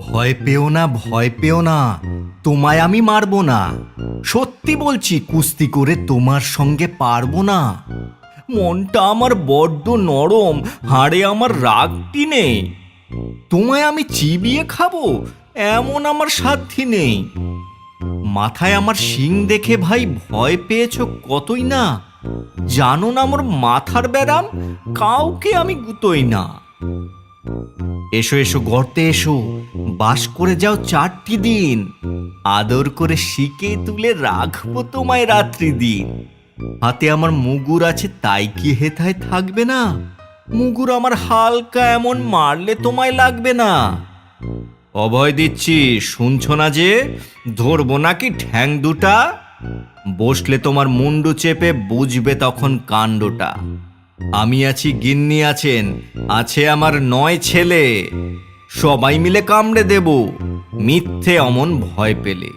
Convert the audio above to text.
ভয় পেও না, ভয় পেও না। তোমায় আমি মারবো না। সত্যি বলছি, কুস্তি করে তোমার সঙ্গে পারব না। মনটা আমার বড্ড নরম, হাড়ে আমার রাগটি নেই তোমায় আমি চিবিয়ে খাব, এমন আমার সাধ্যি নেই। মাথায় আমার শিং দেখে ভাই ভয় পেয়েছ কতই না। জানো না আমার মাথার ব্যারাম? কাউকে আমি গুতোই না। এসো এসো, গর্তে এসো। বাস করে যাও চারটি দিন। আদর করে শিকে তুলে রাখব তোমায় রাত্রি দিন। হাতে আমার মুগুর আছে, তাই কি হেথায় থাকবে না? মুগুর আমার হালকা এমন মারলে তোমায় লাগবে না। অভয় দিচ্ছি, শুনছো না যে? ধরবো নাকি ঠ্যাং দুটা? বসলে তোমার মুন্ডু চেপে বুঝবে তখন কাণ্ডটা। আমি আছি, গিন্নি আছেন, আছে আমার নয় ছেলে। সবাই মিলে কামড়ে দেব, মিথ্যে অমন ভয় পেলে।